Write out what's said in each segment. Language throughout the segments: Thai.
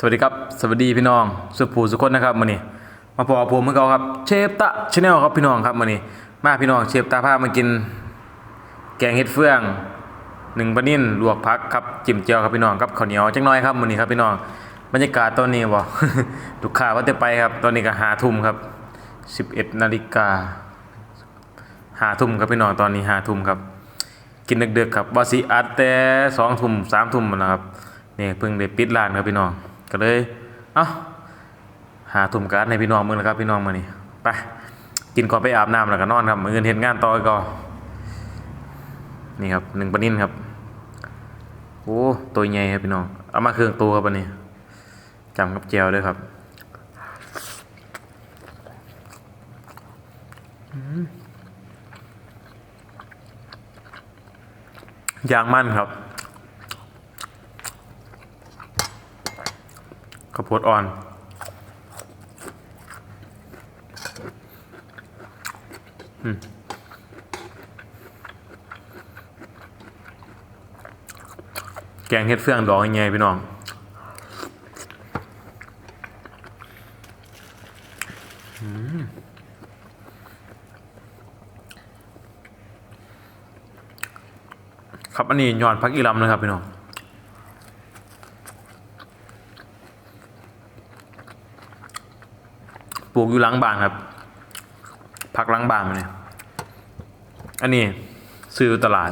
สวัสดีครับ สวัสดีพี่น้อง สุภูสุคนนะครับมื้อนี้มาพอผมเมื่อก่าครับเชฟตะชาแนลครับพี่น้องครับมื้อนี้มาพี่น้องเชฟตาพามากิน แกงเห็ดเฟืองหนึ่งปลานิ่นลวกผักครับจิ้มเจียวครับพี่น้องครับข้าวเหนียวจังน้อยครับมื้อนี้ครับพี่น้องบรรยากาศตอนนี้บ่ลูกค้าว่าจะไปครับ ตอนนี้ก็หาทุ่มครับ11นาฬิกาหาทุ่มครับพี่น้องตอนนี้หาทุ่มครับ กินดึกๆครับว่าสิอัดแต่สองทุ่มสามทุ่มนั่นนะครับนี่เพิ่งได้ปิดร้านครับพี่น้อง ก็เลย เอ้าหาทุ่มการดในพี่น้องมือแล้วครับพี่น้องมือนี้ไปกินก่อนไปอาบน้ำแล้วก็นอนครับมืออื่นเฮ็ดงานต่อกก็นี่ครับหนึ่งปนิ่นครับโอ้ตัวใหญ่ครับพี่น้องเอามาเครื่องตัวครับอันนี้จำกับแจวด้วยครับยางมั่นครับข้าว โพดอ่อน อืมแกงเห็ดเฟืองดอกยังไงพี่น้อง ครับอันนี้ยอดพักอีลำนะครับพี่น้อง ลูกอยู่หลังบ้านครับ พักหลังบ้านมาเนี่ยอันนี้ซื้อตลาด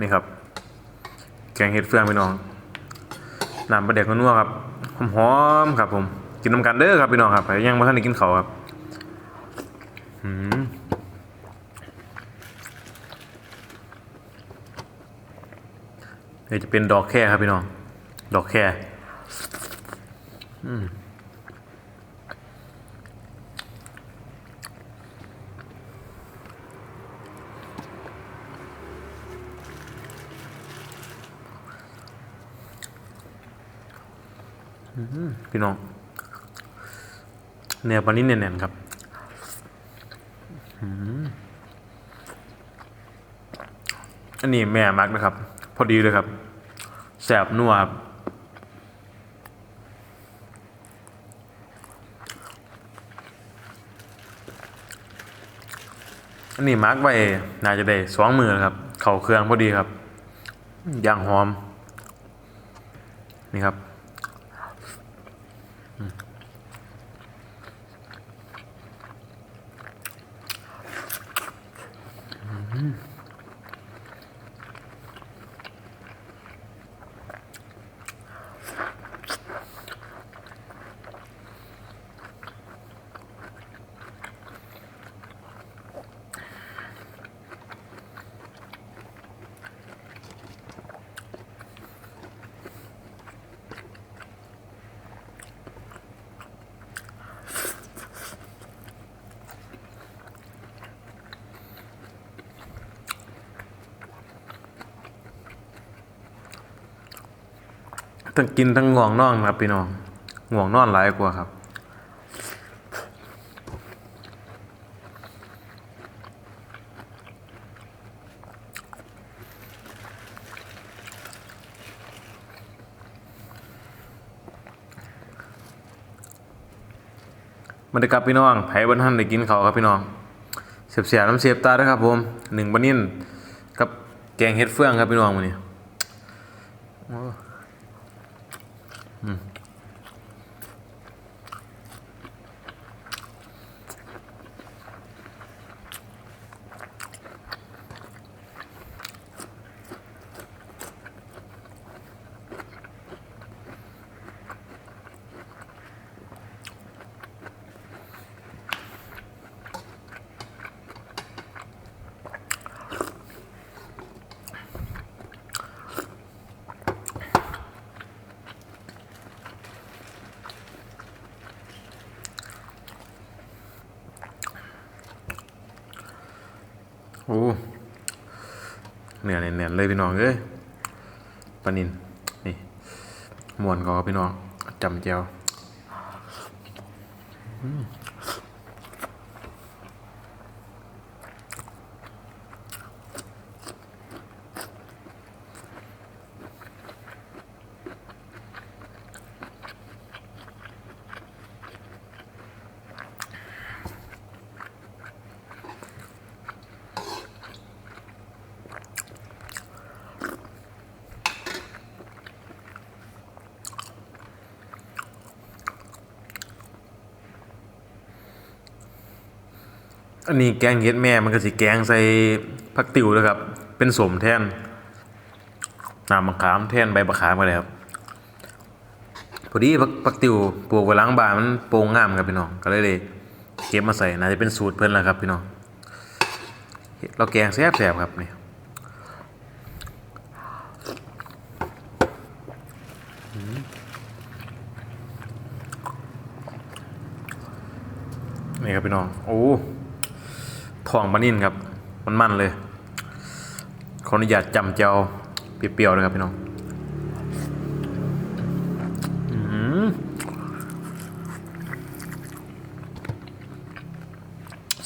นี่ครับ แกงเห็ดเฟืองพี่น้องน้ำปลาเด็กนัวครับหอมๆครับผม กินน้ำกันเด้อครับพี่น้องครับยังไม่ทันได้กินเขาครับ อืม เดี๋ยวจะเป็นดอกแค่ครับพี่น้อง ดอกแค่พี่น้องเนื้อปลานิ่นแน่นๆครับอันนี้แม่มักนะครับ อดีเลยครับแสบนัวครับอันนี้มาร์กไว้น่าจะได้สองมือครับ เข่าเครื่องพอดีครับย่างหอม นี่ครับ ทั้งกินทั้งง่วงนอนครับพี่น้องง่วงนอนหลายกว่าครับ มันได้กลับพี่น้องไผบนท่านได้กินเขาครับพี่น้องเสียบเสียน้ำเสียบตาด้วยครับผมหนึ่งบันนิ่นกับแกงเห็ดเฟืองครับพี่น้องวันนี้ โอ้ เหนือแน่นๆเลยพี่น้องเอ้ยปลานินนี่มวนก็พี่น้องจำเจียวอืม อันนี้แกงเห็ดแม่มันก็สิแกงใส่ผักติ๋วเลยครับ เป็นสมแทนน้ำมะขามแทนใบมะขามก็ได้ครับพอดีผักผักติ๋วปลูกไว้หล้างบ้านมันโปร่งงามครับพี่น้องก็เลยเลยเก็บมาใส่น่าจะเป็นสูตรเพิ่นแล้วครับพี่น้องเราแกงแซ่บๆครับนี่นี่ครับพี่น้อง โอ้ ทองปลานิ่นครับ มันมันเลย ขออนุญาตจำเจ้าเปรี้ยวๆเลยครับพี่น้อง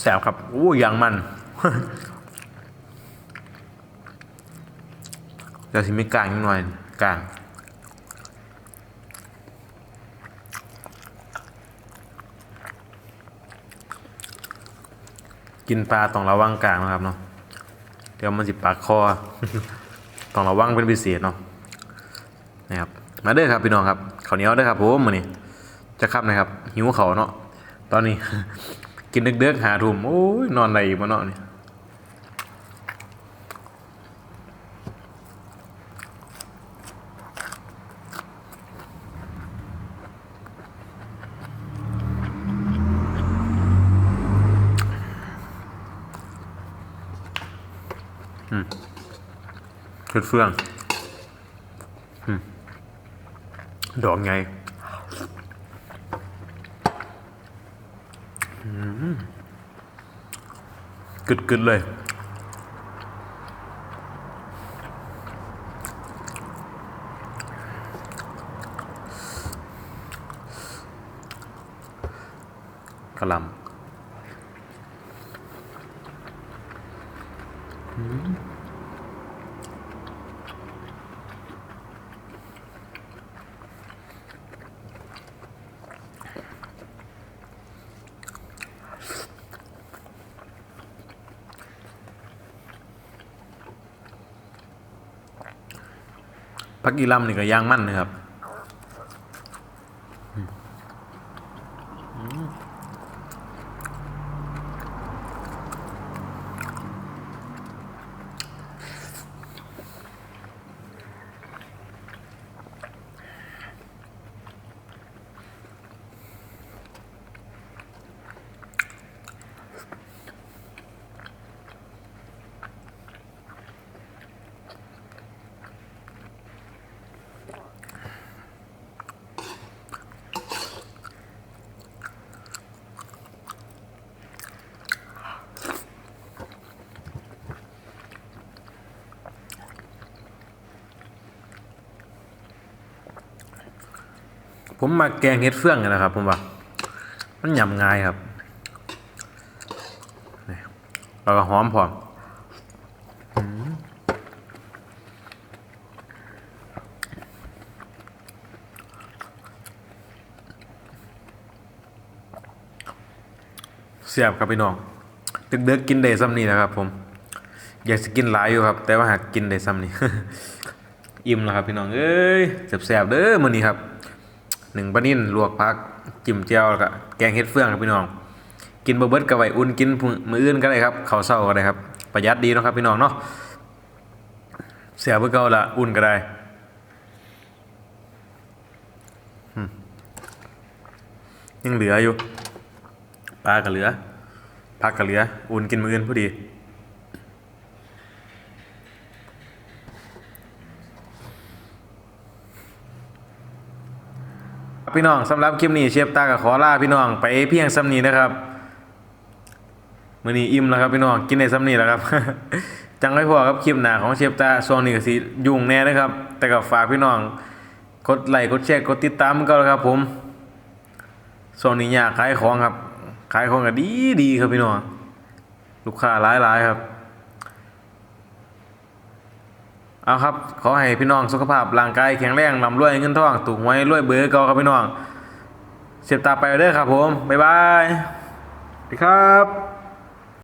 แสบครับอู้ยางมันเดี๋ยวสิมีกลางนิดหน่อยกลาง กินปลาต้องระวังกลางนะครับเนาะเดี๋ยวมันสิปากคอต้องระวังเป็นพิเศษเนาะนะครับมาเด้อครับพี่น้องครับข้าวเหนียวเด้อครับผมมื้อนี้จะครับนะครับหิวเขาเนาะตอนนี้ กินเด็กๆหาทุ่มโอ้ยนอนไหนมาเนาะนี่ ขึ้นเฟื่องอืมดอกไงกึดกึดเลยกระลำ พักกีรัมนี่ก็ยางมั่นนะครับ ผมมาแกงเห็ดเฟืองนะครับ ผมว่า มันยำง่ายครับนี่แล้วก็หอมพร้อมเสียบครับพี่น้องดึกเด็กๆกินได้ซ้ำนี่นะครับ ผม อยากจะกินหลายอยู่ครับ แต่ว่าหากกินได้ซ้ำนี่อิ่มแล้วครับพี่น้องเอ้ยแสบๆเด้อมื้อนี้ครับ หนึ่งปลานิ่นลวกพักจิ้มแจ่วแล้วก็แกงเห็ดเฟืองครับพี่น้อง กินบะเบิดกับไวอุ่นกินมืออื่นก็ได้ครับข้าวเช้าก็ได้ครับประหยัดดีเนาะครับพี่น้องเนาะเสียเพื่อเก่าละอุ่นก็ได้ยังเหลืออยู่ปลาก็เหลือผักก็เหลือ อุ่นกินมื้ออื่นพอดี พี่น้องสำหรับคลิปนี้เชฟตากับขอลาพี่น้องไปเพียงซ้ำนี้นะครับมื้อนี้อิ่มแล้วครับพี่น้องกินในซ้ำนี้แล้วครับ จังไว้พอครับคลิปหน้าของเชฟตาช่วงนี้ก็สิยุ่งแน่นะครับ แต่ก็ฝากพี่น้องกดไลค์กดแชร์กดติดตามก็แล้วครับ ผมช่วงนี้ยากขายของครับ ขายของก็ดีดีครับพี่น้องลูกค้าหลายหลายๆครับ เอาครับ ขอให้พี่น้องสุขภาพร่างกายแข็งแรงร่ำรวยเงินทองถูกหวยรวยเบอร์ก่าครับพี่น้องเสียบตาไปเด้อครับผม บ๊ายบายสวัสดีครับ